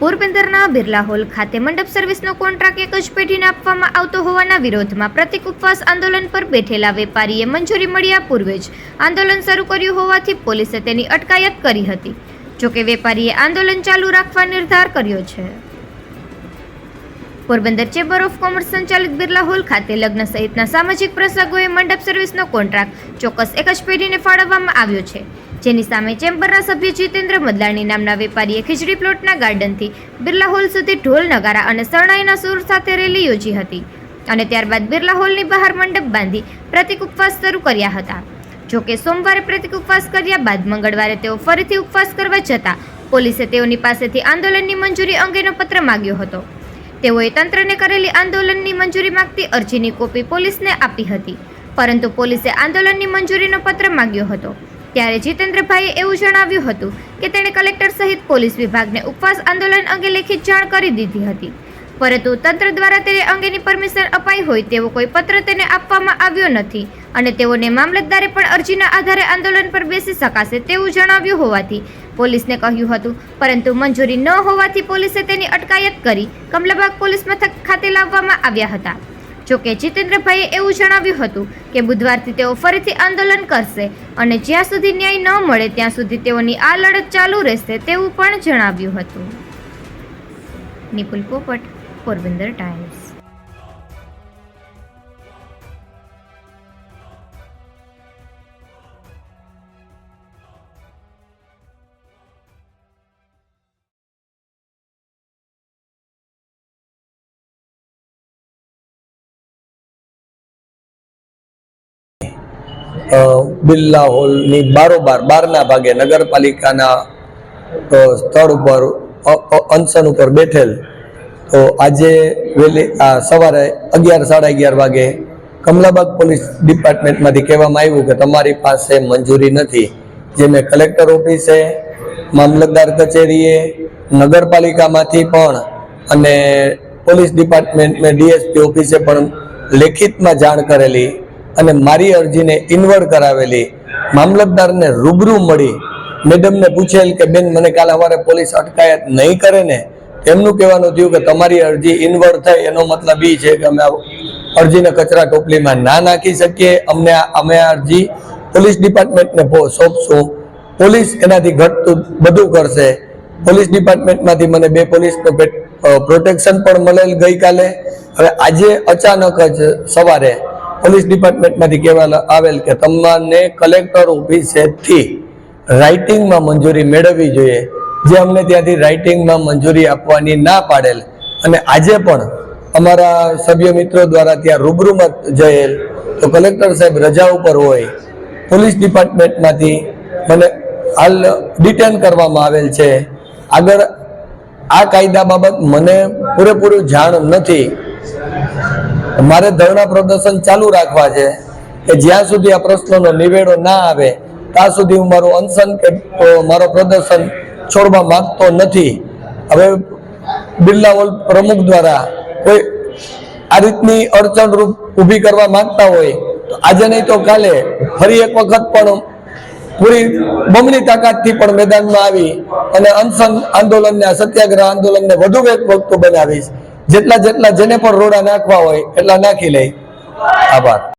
પોરબંદરના બિરલા હોલ ખાતે મંડપ સર્વિસનો કોન્ટ્રાક્ટ એક જ પેઢીને આપવામાં આવતો હોવાના વિરોધમાં પ્રતિક ઉપવાસ આંદોલન પર બેઠેલા વેપારીએ મંજૂરી મળ્યા પૂર્વે જ આંદોલન શરૂ કર્યું હોવાથી પોલીસે તેની અટકાયત કરી હતી. જોકે વેપારીએ આંદોલન ચાલુ રાખવા નિર્ધાર કર્યો છે. પોરબંદર ચેમ્બર ઓફ કોમર્સ સંચાલિત બિરલા હોલ ખાતે લગ્ન સહિતના સામાજિક પ્રસંગોએ મંડપ સર્વિસનો કોન્ટ્રાક્ટ ચોક્કસ એક જ પેઢીને ફાળવવામાં આવ્યો છે. જેની સામે ચેમ્બરના સભ્ય જીતેન્દ્ર મદલાણી નામના વેપારીએ ખીચડી પ્લોટના ગાર્ડનથી બિરલા હોલ સુધી ઢોલ નગારા અને શરણાઈના સૂર સાથે રેલી યોજી હતી. અને ત્યારબાદ બિરલા હોલની બહાર મંડપ બાંધી પ્રતિક ઉપવાસ શરૂ કર્યા હતા. જોકે સોમવારે પ્રતિક ઉપવાસ કર્યા બાદ મંગળવારે તેઓ ફરીથી ઉપવાસ કરવા જતા પોલીસે તેઓની પાસેથી આંદોલનની મંજૂરી અંગેનો પત્ર માગ્યો હતો. તેઓએ તંત્રને કરેલી આંદોલનની મંજૂરી માગતી અરજીની કોપી પોલીસને આપી હતી. પરંતુ પોલીસે આંદોલનની મંજૂરીનો પત્ર માગ્યો હતો. ત્યારે જીતેન્દ્રભાઈએ એવું જણાવ્યું હતું કે તેણે કલેક્ટર સહિત પોલીસ વિભાગને ઉપવાસ આંદોલન અંગે લેખિત જાણ કરી દીધી હતી. પરંતુ તંત્ર દ્વારા તેને અંગેની પરમિશન અપાઈ હોય તેવો કોઈ પત્ર તેને આપવામાં આવ્યો નથી અને તેઓને મામલતદારે પણ અરજીના આધારે આંદોલન પર બેસી શકાશે તેવું જણાવ્યું હોવાથી પોલીસને કહ્યું હતું. પરંતુ મંજૂરી ન હોવાથી પોલીસે તેની અટકાયત કરી કમલાબાગ પોલીસ મથક ખાતે લાવવામાં આવ્યા હતા. જોકે જીતેન્દ્રભાઈએ એવું જણાવ્યું હતું કે બુધવારથી તેઓ ફરીથી આંદોલન કરશે અને જ્યાં સુધી ન્યાય ન મળે ત્યાં સુધી તેઓની આ લડત ચાલુ રહેશે તેવું પણ જણાવ્યું હતું. નિપુલ પોપટ, પોરબંદર ટાઈમ્સ. બિરલા હોલની બારોબાર, બારના ભાગે નગરપાલિકાના સ્થળ ઉપર અનશન ઉપર બેઠેલ. તો આજે વહેલી સવારે અગિયાર, સાડા અગિયાર વાગે કમલાબાગ પોલીસ ડિપાર્ટમેન્ટમાંથી કહેવામાં આવ્યું કે તમારી પાસે મંજૂરી નથી. જે મેં કલેક્ટર ઓફિસે, મામલતદાર કચેરીએ, નગરપાલિકામાંથી પણ અને પોલીસ ડિપાર્ટમેન્ટ મેં ડીએસપી ઓફિસે પણ લેખિતમાં જાણ કરેલી અને મારી અરજીને ઇન્વર્ટ કરાવેલી. મામલતદારને રૂબરૂ મળી મેડમને પૂછેલ કે, બેન, મને કાલ સવારે પોલીસ અટકાયત નહીં કરે ને? એમનું કહેવાનું થયું કે, તમારી અરજી ઇન્વર્ટ થઈ એનો મતલબ એ છે કે અમે અરજીને કચરા ટોપલીમાં ના નાખી શકીએ. અમને અમે આ અરજી પોલીસ ડિપાર્ટમેન્ટને સોંપશું. પોલીસ એનાથી ઘટતું બધું કરશે. પોલીસ ડિપાર્ટમેન્ટમાંથી મને બે પોલીસનું પ્રોટેક્શન પણ મળેલ ગઈકાલે. હવે આજે અચાનક જ સવારે પોલીસ ડિપાર્ટમેન્ટમાંથી કહેવા આવેલ કે તમને કલેક્ટર ઓફિસેથી રાઇટિંગમાં મંજૂરી મેળવવી જોઈએ. જે અમને ત્યાંથી રાઇટિંગમાં મંજૂરી આપવાની ના પાડેલ. અને આજે પણ અમારા સભ્ય મિત્રો દ્વારા ત્યાં રૂબરૂમાં જયેલ, તો કલેક્ટર સાહેબ રજા ઉપર હોય, પોલીસ ડિપાર્ટમેન્ટમાંથી મને હાલ ડિટેન કરવામાં આવેલ છે. આગળ આ કાયદા બાબત મને પૂરેપૂરું જાણ નથી. મારે ધરણા પ્રદર્શન ચાલુ રાખવા છે કે જ્યાં સુધી આ પ્રશ્નોનો નિવેડો ના આવે, ત્યાં સુધી હું મારું અનશન કે મારો પ્રદર્શન છોડવા માંગતો નથી. હવે બિરલા પ્રમુખ દ્વારા કોઈ આ રીતની અડચણરૂપ ઊભી કરવા માંગતા હોય, તો આજે નહીં તો કાલે ફરી એક વખત પણ પૂરી બમણી તાકાતથી પણ મેદાનમાં આવી અને અનશન આંદોલનને સત્યાગ્રહ આંદોલનને વધુ વેગવંતુ બનાવીશ. જેટલા જેટલા જેને પણ રોડા નાખવા હોય એટલા નાખી લે. આભાર.